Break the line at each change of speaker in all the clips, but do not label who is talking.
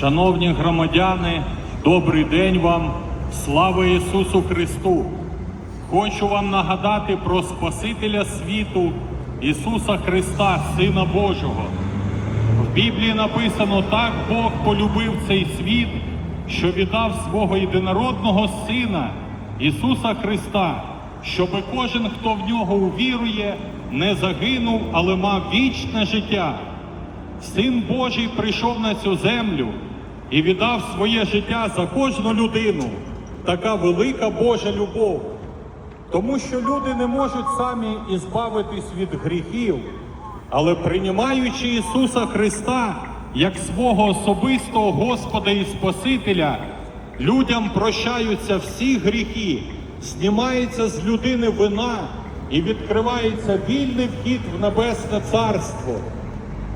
Шановні громадяни, добрий день вам, слава Ісусу Христу! Хочу вам нагадати про Спасителя світу Ісуса Христа, Сина Божого. В Біблії написано так Бог полюбив цей світ, що віддав свого єдинородного Сина Ісуса Христа, щоби кожен, хто в нього увірує, не загинув, але мав вічне життя. Син Божий прийшов на цю землю і віддав своє життя за кожну людину. Така велика Божа любов. Тому що люди не можуть самі ізбавитись від гріхів, але приймаючи Ісуса Христа як свого особистого Господа і Спасителя, людям прощаються всі гріхи, знімається з людини вина і відкривається вільний вхід в небесне царство.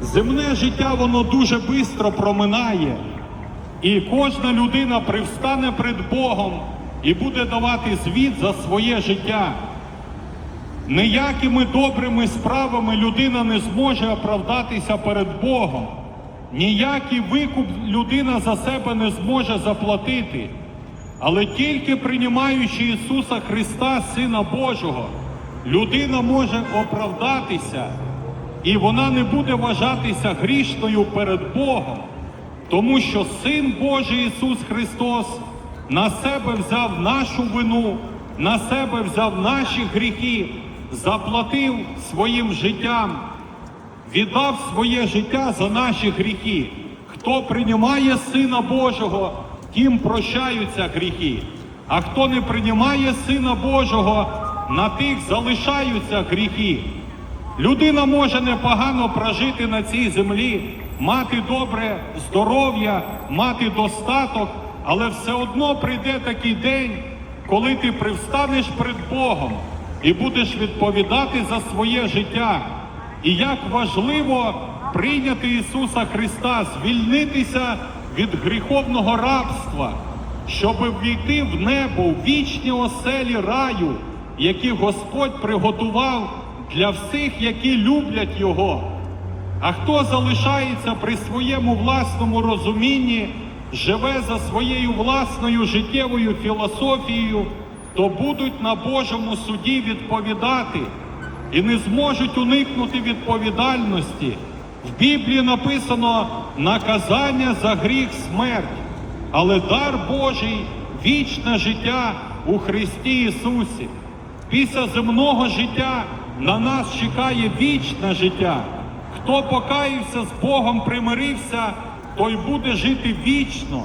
Земне життя воно дуже швидко проминає, і кожна людина привстане перед Богом і буде давати звіт за своє життя. Ніякими добрими справами людина не зможе оправдатися перед Богом. Ніякий викуп людина за себе не зможе заплатити. Але тільки приймаючи Ісуса Христа, Сина Божого, людина може оправдатися, і вона не буде вважатися грішною перед Богом, тому що Син Божий Ісус Христос на себе взяв нашу вину, на себе взяв наші гріхи, заплатив своїм життям, віддав своє життя за наші гріхи. Хто приймає Сина Божого, тим прощаються гріхи. А хто не приймає Сина Божого, на тих залишаються гріхи. Людина може непогано прожити на цій землі, мати добре здоров'я, мати достаток, але все одно прийде такий день, коли ти привстанеш перед Богом і будеш відповідати за своє життя. І як важливо прийняти Ісуса Христа, звільнитися від гріховного рабства, щоб ввійти в небо, в вічні оселі раю, які Господь приготував для всіх, які люблять Його. А хто залишається при своєму власному розумінні, живе за своєю власною життєвою філософією, то будуть на Божому суді відповідати і не зможуть уникнути відповідальності. В Біблії написано наказання за гріх смерть, але дар Божий вічне життя у Христі Ісусі. Після земного життя на нас чекає вічне життя. Хто покаявся з Богом, примирився, той буде жити вічно.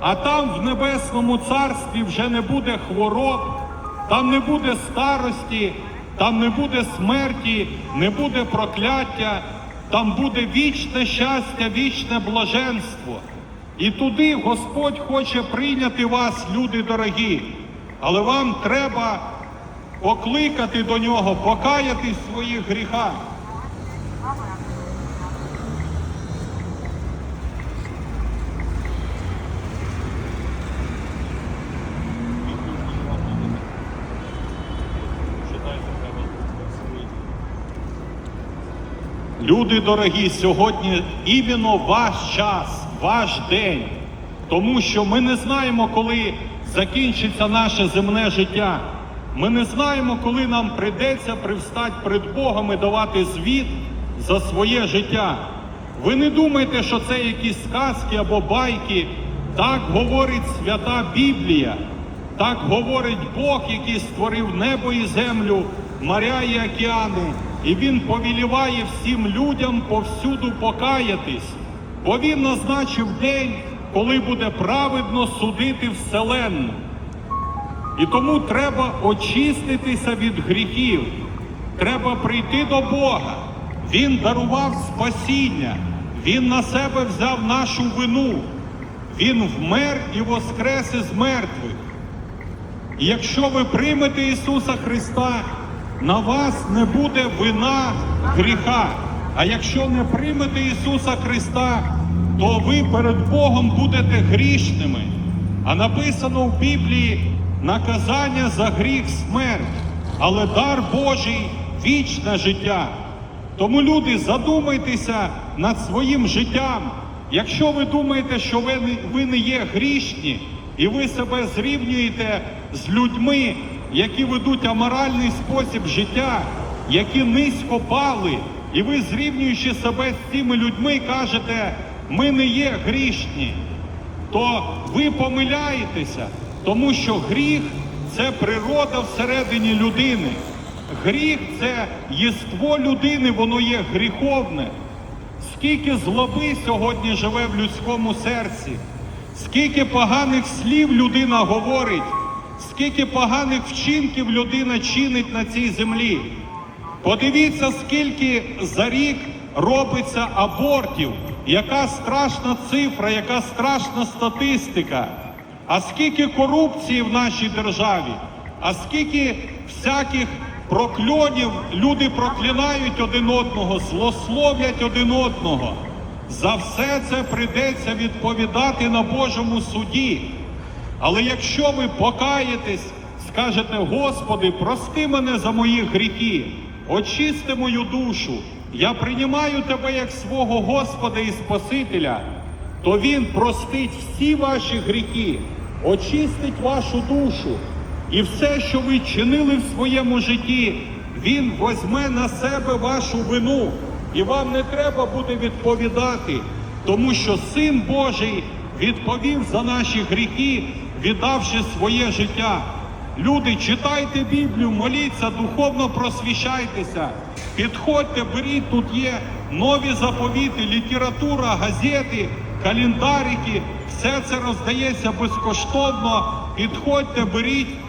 А там в небесному царстві вже не буде хвороб, там не буде старості, там не буде смерті, не буде прокляття, там буде вічне щастя, вічне блаженство. І туди Господь хоче прийняти вас, люди дорогі, але вам треба покликати до нього, покаятись своїх гріхах. Люди дорогі, сьогодні іменно ваш час, ваш день, тому що ми не знаємо, коли закінчиться наше земне життя. Ми не знаємо, коли нам прийдеться привстати перед Богом і давати звіт за своє життя. Ви не думайте, що це якісь сказки або байки. Так говорить свята Біблія, так говорить Бог, який створив небо і землю, моря і океани. І Він повіліває всім людям повсюду покаятись, бо Він назначив день, коли буде праведно судити вселенну. І тому треба очиститися від гріхів. Треба прийти до Бога. Він дарував спасіння, Він на себе взяв нашу вину. Він вмер і воскрес із мертвих. І якщо ви приймете Ісуса Христа, на вас не буде вина гріха. А якщо не приймете Ісуса Христа, то ви перед Богом будете грішними. А написано в Біблії наказання за гріх смерть, але дар Божий вічне життя. Тому люди задумайтеся над своїм життям, Якщо ви думаєте, що ви не, є грішні, і ви себе зрівнюєте з людьми, які ведуть аморальний спосіб життя, які низько пали, і ви, зрівнюючи себе з цими людьми, кажете, ми не є грішні, то ви помиляєтеся, тому що гріх це природа всередині людини. Гріх це єство людини, воно є гріховне. Скільки злоби сьогодні живе в людському серці, скільки поганих слів людина говорить, скільки поганих вчинків людина чинить на цій землі. Подивіться, скільки за рік робиться абортів, яка страшна цифра, яка страшна статистика. А скільки корупції в нашій державі, а скільки всяких прокльонів люди проклинають один одного, злословлять один одного. За все це прийдеться відповідати на Божому суді. Але якщо ви покаєтесь, скажете, Господи, прости мене за мої гріхи, очисти мою душу, я приймаю тебе як свого Господа і Спасителя, то Він простить всі ваші гріхи, очистить вашу душу. І все, що ви чинили в своєму житті, Він возьме на себе вашу вину. І вам не треба буде відповідати, тому що Син Божий відповів за наші гріхи, віддавши своє життя. Люди, читайте Біблію, моліться, духовно просвіщайтеся. Підходьте, беріть, тут є нові заповіти, література, газети, календарики. Все це роздається безкоштовно. Підходьте, беріть